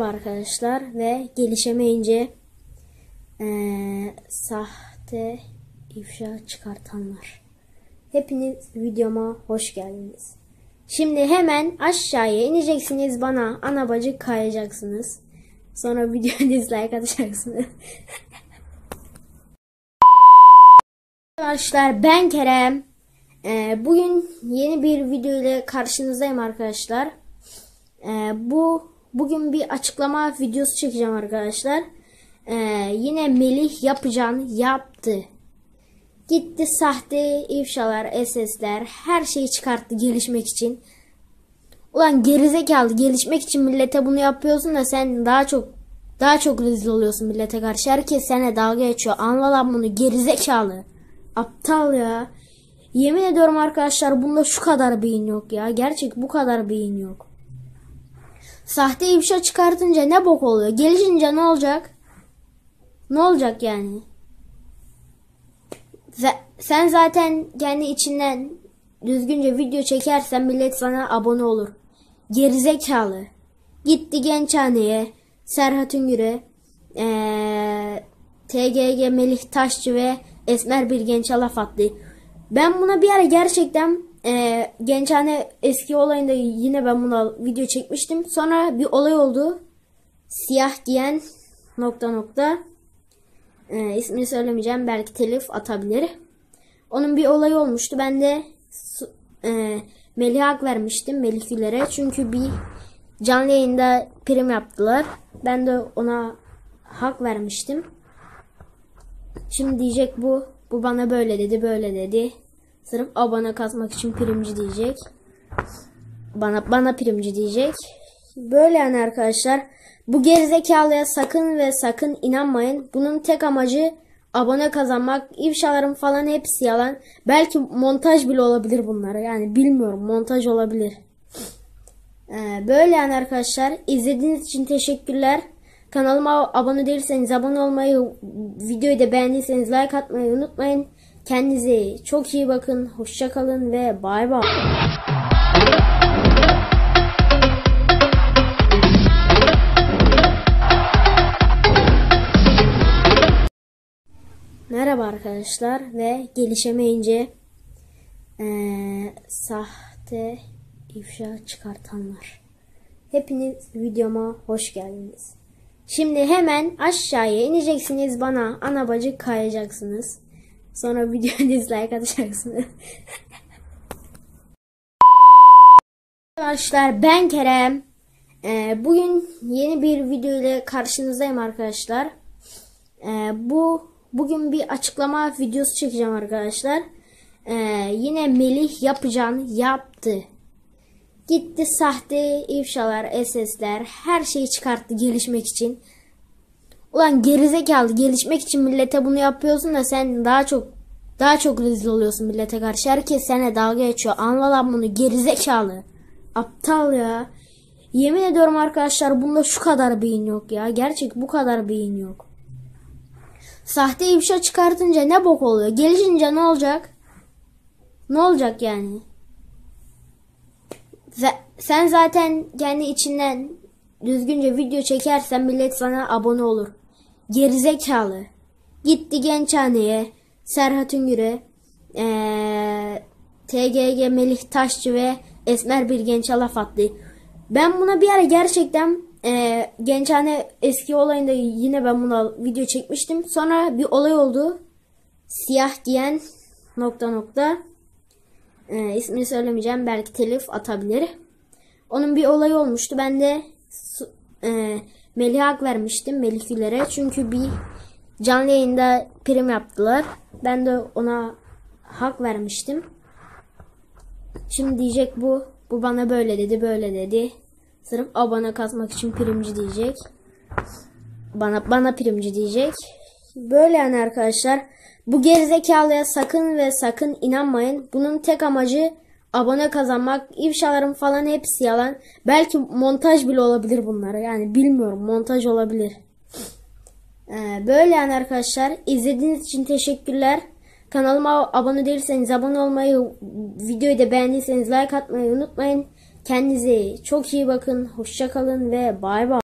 arkadaşlar ve gelişemeyince eee, sahte ifşa çıkartanlar. Hepiniz videoma hoş geldiniz. Şimdi hemen aşağıya ineceksiniz bana ana bacı kayacaksınız. Sonra videoya dislike atacaksınız. Arkadaşlar ben Kerem. Ee, bugün yeni bir video ile karşınızdayım arkadaşlar. Ee, bu bugün bir açıklama videosu çekeceğim arkadaşlar. Ee, yine Melih yapacağını yaptı. Gitti sahte ifşalar, SS'ler her şeyi çıkarttı gelişmek için. Ulan gerizekalı gelişmek için millete bunu yapıyorsun da sen daha çok daha çok rezil oluyorsun millete karşı. Herkes sana dalga geçiyor. Anla lan bunu gerizekalı. Aptal ya. Yemin ediyorum arkadaşlar bunda şu kadar beyin yok ya. Gerçek bu kadar beyin yok. Sahte ifşa çıkartınca ne bok oluyor? Gelişince ne olacak? Ne olacak yani? Sen zaten kendi içinden düzgünce video çekersen millet sana abone olur. Gerizekalı. Gitti Gençhane'ye, Serhat Üngür'e, eee, TGG Melih Taşçı ve Esmer bir genç laf attı. Ben buna bir ara gerçekten eee Gençhane eski olayında yine ben buna video çekmiştim. Sonra bir olay oldu. Siyah giyen nokta nokta. Ee, ismini söylemeyeceğim. Belki telif atabilir. Onun bir olayı olmuştu. Ben de e, Melih'e hak vermiştim. Melih'lere. Çünkü bir canlı yayında prim yaptılar. Ben de ona hak vermiştim. Şimdi diyecek bu. Bu bana böyle dedi, böyle dedi. Sırf abone kasmak için primci diyecek. Bana bana primci diyecek. Böyle yani arkadaşlar. Bu gerizekalıya sakın ve sakın inanmayın. Bunun tek amacı abone kazanmak. İfşaların falan hepsi yalan. Belki montaj bile olabilir bunlara. Yani bilmiyorum montaj olabilir. Ee, böyle yani arkadaşlar. İzlediğiniz için teşekkürler. Kanalıma abone değilseniz abone olmayı, videoyu da beğendiyseniz like atmayı unutmayın. Kendinize çok iyi bakın. Hoşça kalın ve bay bay. Merhaba arkadaşlar ve gelişemeyince eee, sahte ifşa çıkartanlar. Hepiniz videoma hoş geldiniz. Şimdi hemen aşağıya ineceksiniz bana ana bacı kayacaksınız. Sonra videoya dislike atacaksınız. Arkadaşlar ben Kerem. Ee, bugün yeni bir video ile karşınızdayım arkadaşlar. Ee, bu bugün bir açıklama videosu çekeceğim arkadaşlar. Ee, yine Melih yapacağını yaptı. Gitti sahte ifşalar, SS'ler her şeyi çıkarttı gelişmek için. Ulan gerizekalı gelişmek için millete bunu yapıyorsun da sen daha çok daha çok rezil oluyorsun millete karşı. Herkes sana dalga geçiyor. Anla lan bunu gerizekalı. Aptal ya. Yemin ediyorum arkadaşlar bunda şu kadar beyin yok ya. Gerçek bu kadar beyin yok. Sahte ifşa çıkartınca ne bok oluyor? Gelişince ne olacak? Ne olacak yani? Sen zaten kendi içinden düzgünce video çekersen millet sana abone olur. Gerizekalı. Gitti Gençhane'ye, Serhat Üngür'e, eee, TGG Melih Taşçı ve Esmer bir genç laf attı. Ben buna bir ara gerçekten eee Gençhane eski olayında yine ben buna video çekmiştim. Sonra bir olay oldu. Siyah giyen nokta nokta. Ee, ismini söylemeyeceğim. Belki telif atabilir. Onun bir olayı olmuştu. Ben de e, Melih'e hak vermiştim. Melih'lere. Çünkü bir canlı yayında prim yaptılar. Ben de ona hak vermiştim. Şimdi diyecek bu. Bu bana böyle dedi, böyle dedi. Sırf abone kasmak için primci diyecek. Bana bana primci diyecek. Böyle yani arkadaşlar. Bu gerizekalıya sakın ve sakın inanmayın. Bunun tek amacı abone kazanmak. İfşaların falan hepsi yalan. Belki montaj bile olabilir bunlara. Yani bilmiyorum montaj olabilir. Ee, böyle yani arkadaşlar. İzlediğiniz için teşekkürler. Kanalıma abone değilseniz abone olmayı, videoyu da beğendiyseniz like atmayı unutmayın. Kendinize çok iyi bakın. Hoşça kalın ve bay bay.